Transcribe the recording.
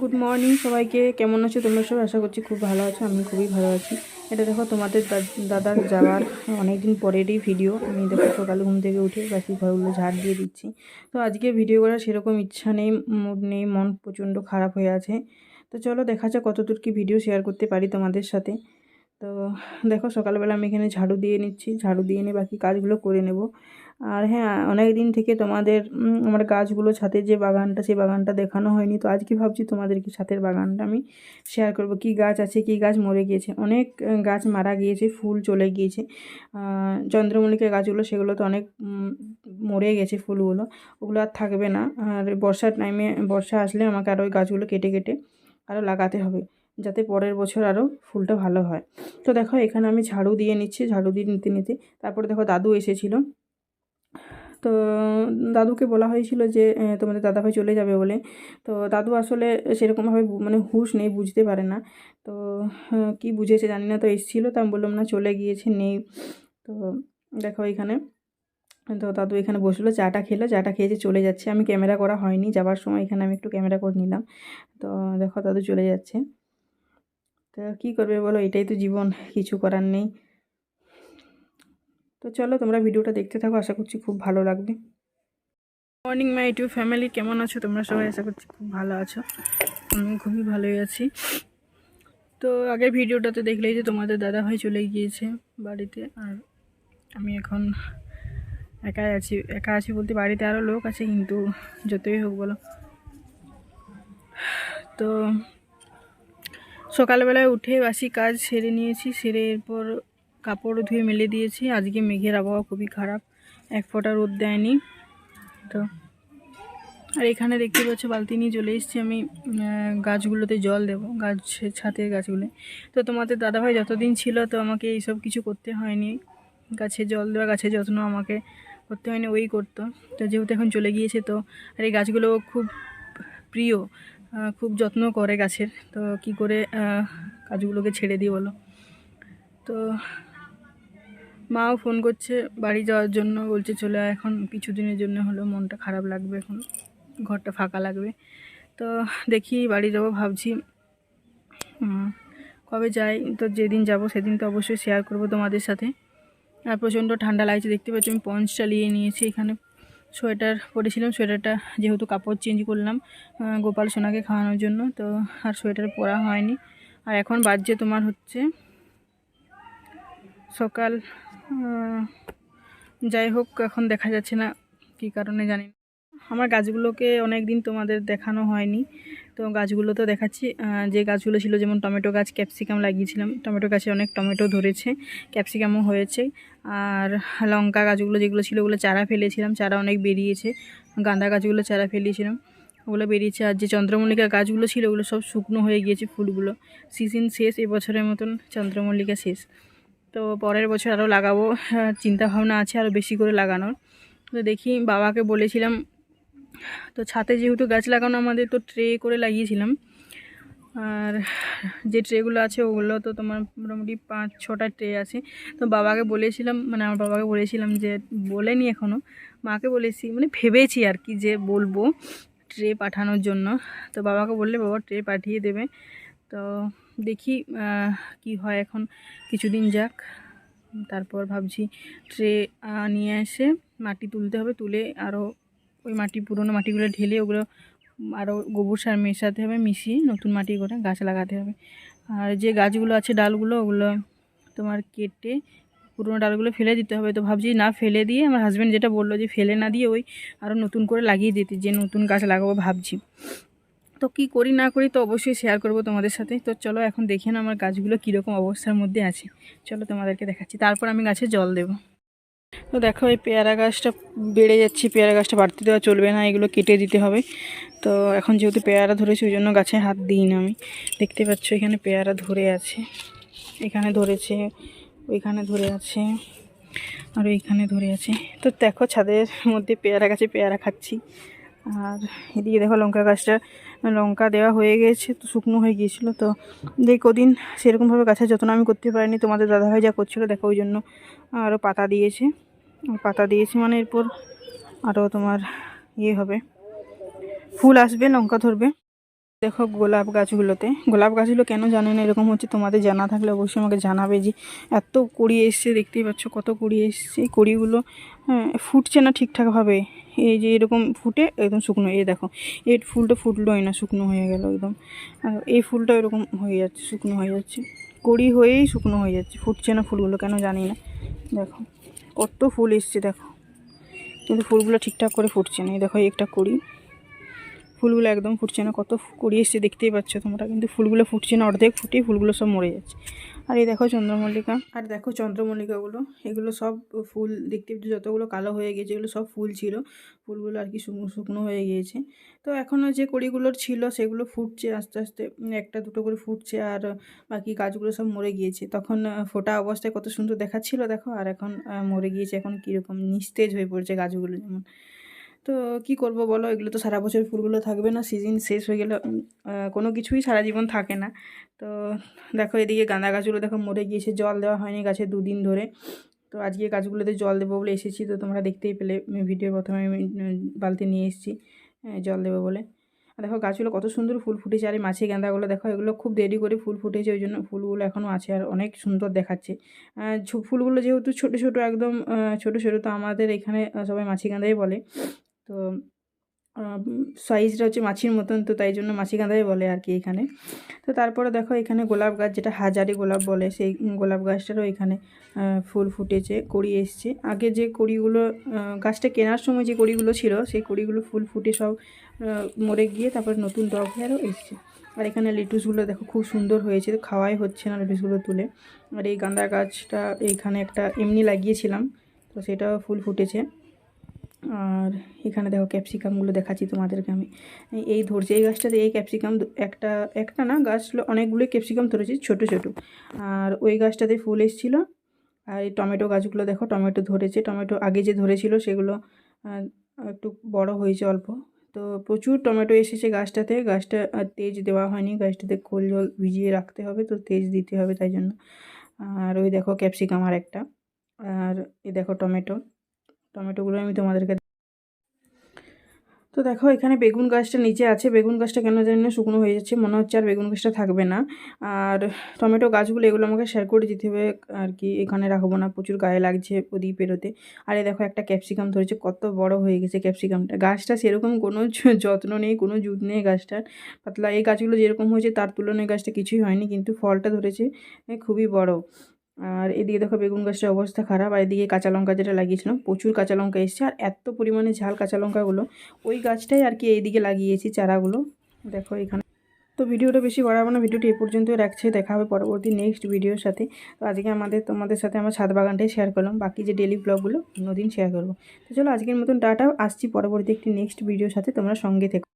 Good morning সবাইকে। কেমন আছো তোমরা সব আশা করছি খুব ভালো আছো, আমি খুবই ভালো আছি। এটা দেখো তোমাদের দাদার যাওয়ার অনেকদিন পরেরই ভিডিও আমি দেখো সকালে ঘুম থেকে উঠে বাকি ঘরগুলো ঝাড় দিয়ে দিচ্ছি। তো আজকে ভিডিও করার সেরকম ইচ্ছা নেই মুড নেই, মন প্রচণ্ড খারাপ হয়ে আছে। তো চলো দেখা যাক কতদূর কি ভিডিও শেয়ার করতে পারি তোমাদের সাথে। তো দেখো সকালবেলা আমি এখানে ঝাড়ু দিয়ে নিচ্ছি, ঝাড়ু দিয়ে নিয়ে বাকি কাজগুলো করে নেব। আর হ্যাঁ অনেক দিন থেকে তোমাদের আমার গাছগুলো ছাদের যে বাগানটা, সেই বাগানটা দেখানো হয়নি। তো আজকে ভাবছি তোমাদেরকে ছাদের বাগানটা আমি শেয়ার করব। কি গাছ আছে, কি গাছ মরে গিয়েছে? অনেক গাছ মারা গিয়েছে, ফুল চলে গিয়েছে। চন্দ্রমল্লিকা গাছগুলো, সেগুলো তো অনেক মরে গেছে ফুলগুলো। ওগুলো আর থাকবে না। আর বর্ষার টাইমে বর্ষা আসলে আমাকে আর ওই গাছগুলো কেটে কেটে আরও লাগাতে হবে। যাতে পরের বছর আরও ফুলটা ভালো হয়। তো দেখো, এখানে আমি ঝাড়ু দিয়ে নিচ্ছি, ঝাড়ু দিয়ে নিতে নিতে। তারপরে দেখো, দাদু এসেছিল। তো দাদুকে বলা হয়েছিল যে তোমাদের দাদাভাই চলে যাবে বলে। তো দাদু আসলে সেরকমভাবে মানে হুঁশ নেই, বুঝতে পারে না। তো কি বুঝেছে জানি না, তো এসেছিল, তো আমি বললাম, না, চলে গিয়েছে, নেই। তো দেখো এখানে, তো দাদু এখানে বসল, চাটা খেলো, চাটা খেয়ে যে চলে যাচ্ছে। আমি ক্যামেরা করা হয়নি যাওয়ার সময় এখানে আমি একটু ক্যামেরা করে নিলাম। তো দেখো, দাদু চলে যাচ্ছে। তো কী করবে বলো? এটাই তো জীবন, কিছু করার নেই। তো চলো, তোমরা ভিডিওটা দেখতে থাকো, আশা করছি খুব ভালো লাগবে। মর্নিং মাই টু ফ্যামিলি কেমন আছো? তোমরা সবাই আশা করছি খুব ভালো আছো। আমি খুবই ভালোই আছি। তো আগের ভিডিওটাতে দেখলেই যে তোমাদের দাদা ভাই চলে গিয়েছে বাড়িতে, আর আমি এখন একাই আছি, একা আছি বলতে বাড়িতে আরও লোক আছে, কিন্তু যতই হোক বলো। তো সকালবেলায় উঠে বাসি কাজ সেরে নিয়েছি, সেরে এরপর কাপড় ধুয়ে মেলে দিয়েছি। আজকে মেঘের আবহাওয়া খুবই খারাপ, এক ফোঁটা রোদ দেয়নি। তো আর এখানে দেখতে পাচ্ছ, বালতি নিয়ে চলে এসেছি আমি গাছগুলোতে জল দেবো, গাছ, ছাতের গাছগুলো। তো তোমাদের দাদাভাই যতদিন ছিল তো আমাকে এইসব কিছু করতে হয়নি। গাছে জল দেওয়া, গাছের যত্ন আমাকে করতে হয়নি, ওই করতো। তো যেহেতু এখন চলে গিয়েছে তো, আর এই গাছগুলো খুব প্রিয় খুব যত্ন করে গাছের। তো কি করে গাছগুলোকে ছেড়ে দিই বলো? তো মাও ফোন করছে বাড়ি যাওয়ার জন্য, বলছে চলে এখন, কিছুদিনের জন্য হলো মনটা খারাপ লাগবে এখন, ঘরটা ফাঁকা লাগবে। তো দেখি বাড়ি যাব ভাবছি কবে যাই? তো যেদিন যাব সেদিন তো অবশ্যই শেয়ার করব তোমাদের সাথে। আর প্রচণ্ড ঠান্ডা লাগছে, দেখতে পাচ্ছি আমি পঞ্চটা নিয়ে নিয়েছি এখানে। সোয়েটার পরেছিলাম, সোয়েটারটা যেহেতু কাপড় চেঞ্জ করলাম গোপাল সোনাকে খাওয়ানোর জন্য, তো আর সোয়েটার পরা হয়নি। আর এখন বাজছে তোমার হচ্ছে সকাল যাই হোক, এখন দেখা যাচ্ছে না কি কারণে জানি আমার গাছগুলোকে অনেক দিন তোমাদের দেখানো হয়নি। তো গাছগুলো তো দেখাচ্ছি যে গাছগুলো ছিল যেমন টমেটো গাছ ক্যাপসিকাম লাগিয়েছিলাম। টমেটো গাছে অনেক টমেটো ধরেছে ক্যাপসিকামও হয়েছে। আর লঙ্কা গাছগুলো যেগুলো ছিল ওগুলো চারা ফেলেছিলাম চারা অনেক বেরিয়েছে। গাঁদা গাছগুলো চারা ফেলিয়েছিলাম ওগুলো বেরিয়েছে। আর যে চন্দ্রমল্লিকা গাছগুলো ছিল ওগুলো সব শুকনো হয়ে গিয়েছে ফুলগুলো। সিজন শেষ এবছরের মতন চন্দ্রমল্লিকা শেষ। তো পরের বছর আরও লাগাবো হ্যাঁ, চিন্তা আছে আরও বেশি করে লাগানোর। তো দেখি বাবাকে বলেছিলাম তো ছাতে যেহেতু গাছ লাগানো, আমাদের তো ট্রে করে লাগিয়েছিলাম। আর যে ট্রেগুলো আছে, ওগুলো তো তোমার মোটামুটি পাঁচ, ছটা ট্রে আছে। তো বাবাকে বলেছিলাম মানে আমার বাবাকে বলেছিলাম যে, বলেনি এখনও মাকে বলেছি মানে ভেবেছি আর কি যে বলব ট্রে পাঠানোর জন্য। তো বাবাকে বললে, বাবা ট্রে পাঠিয়ে দেবে। তো দেখি কি হয় এখন, কিছুদিন যাক। তারপর ভাবছি ট্রে নিয়ে এসে মাটি তুলতে হবে, তুলে আরও ওই মাটি, পুরনো মাটিগুলো ঢেলে ওগুলো আরও গোবর সার মেশাতে হবে, মিশিয়ে নতুন মাটি করে গাছ লাগাতে হবে। আর যে গাছগুলো আছে ডালগুলো, ওগুলো তোমার কেটে পুরনো ডালগুলো ফেলে দিতে হবে। তো ভাবছি না ফেলে দিয়ে আমার হাজব্যান্ড যেটা বলল যে ফেলে না দিয়ে ওই আরও নতুন করে লাগিয়ে দিতে, যে নতুন গাছ লাগাবো ভাবছি। তো কি করি না করি তো অবশ্যই শেয়ার করব তোমাদের সাথে। তো চলো এখন দেখে না আমার গাছগুলো কীরকম অবস্থার মধ্যে আছে। চলো তোমাদেরকে দেখাচ্ছি। তারপর আমি গাছে জল দেবো। তো দেখো, এই পেয়ারা গাছটা বেড়ে যাচ্ছে, পেয়ারা গাছটা বাড়তে দেওয়া চলবে না, এগুলো কেটে দিতে হবে। তো এখন যেহেতু পেয়ারা ধরেছে, ওই জন্য গাছে হাত দিই না আমি। দেখতে পাচ্ছ, এখানে পেয়ারা ধরে আছে, এখানে ধরেছে, ওইখানে ধরে আছে, আর ওইখানে ধরে আছে। তো দেখো, ছাদের মধ্যে পেয়ারা গাছে পেয়ারা খাচ্ছি। আর এদিকে দেখো, লঙ্কা গাছটা, লঙ্কা দেওয়া হয়ে গেছে, তো শুকনো হয়ে গিয়েছিল। তো যে কদিন সেরকমভাবে গাছের যত্ন আমি করতে পারিনি। তোমাদের দাদাভাই যা করছিল, দেখো, ওই জন্য আরও পাতা দিয়েছে। পাতা দিয়েছি মানে এরপর আরও তোমার ইয়ে হবে। ফুল আসবে, লঙ্কা ধরবে। দেখো গোলাপ গাছগুলোতে। গোলাপ গাছগুলো কেন জানে না? এরকম হচ্ছে তোমাদের জানা থাকলে অবশ্যই আমাকে জানাবে যে এত কুড়ি এসছে, দেখতেই পাচ্ছ কত কুড়ি এসছে। কুড়িগুলো হ্যাঁ ফুটছে না ঠিকঠাকভাবে। এই যে এরকম ফুটে একদম শুকনো। এই দেখো, এই ফুলটা ফুটলোই না, শুকনো হয়ে গেল একদম। এই ফুলটা এরকম হয়ে যাচ্ছে, শুকনো হয়ে যাচ্ছে। কুড়ি হয়েই শুকনো হয়ে যাচ্ছে। ফুটছে না ফুলগুলো, কেন জানি না। দেখো। কত ফুল এসছে দেখো। কিন্তু ফুলগুলো ঠিকঠাক করে ফুটছে না। এই দেখো একটা কুড়ি। ফুলগুলো একদম ফুটছে না, কত কুড়ি এসছে দেখতেই পাচ্ছ তোমরা, কিন্তু ফুলগুলো ফুটছে না, অর্ধেক ফুটিয়ে ফুলগুলো সব মরে যাচ্ছে। আর এই দেখো চন্দ্রমল্লিকা। আর দেখো চন্দ্রমল্লিকাগুলো, এগুলো সব ফুল দেখতে যতগুলো কালো হয়ে গেছে, এগুলো সব ফুল ছিল, ফুলগুলো আর কি শুকনো শুকনো হয়ে গিয়েছে। তো এখনও যে কড়িগুলোর ছিল, সেগুলো ফুটছে আস্তে আস্তে, একটা দুটো করে ফুটছে আর বাকি গাছগুলো সব মরে গিয়েছে। তখন ফোটা অবস্থায় কত সুন্দর দেখাচ্ছিল, দেখো, আর এখন মরে গিয়েছে, এখন কীরকম নিস্তেজ হয়ে পড়ছে গাছগুলো যেমন। তো কি করব বলো? এগুলো তো সারা বছর ফুলগুলো থাকবে না সিজন শেষ হয়ে গেলে কোনো কিছুই সারা জীবন থাকে না। তো দেখো এদিকে গাঁদা গাছগুলো দেখো মরে গিয়েছে, জল দেওয়া হয়নি গাছে দুদিন ধরে। তো আজকে গাছগুলোতে জল দেবো বলে এসেছি, তো তোমরা দেখতেই পেলে ভিডিও প্রথমে আমি বালতি নিয়ে এসেছি জল দেবো বলে। আর দেখো গাছগুলো কত সুন্দর ফুল ফুটেছে, আর এই মাছি গাঁদাগুলো দেখো, এগুলো খুব দেরি করে ফুল ফুটেছে, ওই জন্য ফুলগুলো এখনও আছে আর অনেক সুন্দর দেখাচ্ছে। ফুলগুলো যেহেতু ছোটো ছোটো একদম ছোটো ছোটো, তো আমাদের এখানে সবাই মাছি গাঁদাই বলে। তো সাইজটা হচ্ছে মাছির মতন, তো তাই জন্য মাছি গাঁদাই বলে আর কি এখানে। তো তারপরে দেখো এখানে গোলাপ গাছ, যেটা হাজারি গোলাপ বলে, সেই গোলাপ গাছটারও এখানে ফুল ফুটেছে, কড়ি এসছে। আগে যে কড়িগুলো গাছটা কেনার সময় যে কড়িগুলো ছিল, সেই কড়িগুলো ফুল ফুটে সব মরে গিয়ে তারপরে নতুন ডগ আরও এসছে। আর এখানে লেটুসগুলো দেখো খুব সুন্দর হয়েছে, তো খাওয়াই হচ্ছে না লেটুসগুলো তুলে। আর এই গাঁদা গাছটা এইখানে একটা এমনি লাগিয়েছিলাম, তো সেটাও ফুল ফুটেছে। আর এখানে দেখো ক্যাপসিকামগুলো দেখাচ্ছি তোমাদেরকে আমি। এই- ধরছি, এই গাছটাতে এই ক্যাপসিকাম একটা একটা না গাছগুলো অনেকগুলোই ক্যাপসিকাম ধরেছে, ছোট ছোট। আর ওই গাছটাতে ফুল এসেছিল। আর এই টমেটো গাছগুলো দেখো, টমেটো ধরেছে, টমেটো আগে যে ধরেছিল সেগুলো একটু বড় হয়েছে অল্প। তো প্রচুর টমেটো এসেছে গাছটাতে, গাছটা তেজ দেওয়া হয়নি, গাছটাতে খোল জল ভিজিয়ে রাখতে হবে তো, তেজ দিতে হবে তাই জন্য। আর ওই দেখো ক্যাপসিকাম আর একটা আর এই দেখো টমেটো। টমেটোগুলো আমি তোমাদেরকে তো দেখো, এখানে বেগুন গাছটা নিচে আছে। বেগুন গাছটা কেন জানি না শুকনো হয়ে যাচ্ছে, মনে হচ্ছে আর বেগুন গাছটা থাকবে না। আর টমেটো গাছগুলো এগুলো আমাকে শেয়ার করে দিতে হবে আর কি, এখানে রাখব না। প্রচুর গায়ে লাগছে ওদিকে পেরোতে। আর এই দেখো, একটা ক্যাপসিকাম ধরেছে, কত বড় হয়ে গেছে ক্যাপসিকামটা গাছটা সেরকম কোনো যত্ন নেই, কোনো জুত নেই গাছটার। পাতলা, এই গাছগুলো যেরকম হয়েছে, তার তুলনায় গাছটা কিছুই হয়নি, কিন্তু ফলটা ধরেছে খুবই বড়। আর এদিকে দেখো বেগুন গাছটার অবস্থা খারাপ, আর এদিকে কাঁচা লঙ্কা যেটা লাগিয়েছিলাম, প্রচুর কাঁচা লঙ্কা এসছে, আর এত পরিমাণে ঝাল কাঁচা লঙ্কাগুলো। ওই গাছটাই আর কি এইদিকে লাগিয়েছি চারাগুলো। দেখো এখানে। তো ভিডিওটা বেশি বাড়াবো না, ভিডিওটি এ পর্যন্তই রাখছে, দেখা হবে পরবর্তী নেক্সট ভিডিওর সাথে। তো আজকে আমাদের, তোমাদের সাথে আমার ছাদ বাগানটাই শেয়ার করলাম, বাকি যে ডেলি ব্লগগুলো অন্যদিন শেয়ার করব। তো চলো আজকের মতন টাটা, আসছি পরবর্তী একটি নেক্সট ভিডিওর সাথে, তোমরা সঙ্গে থেকো।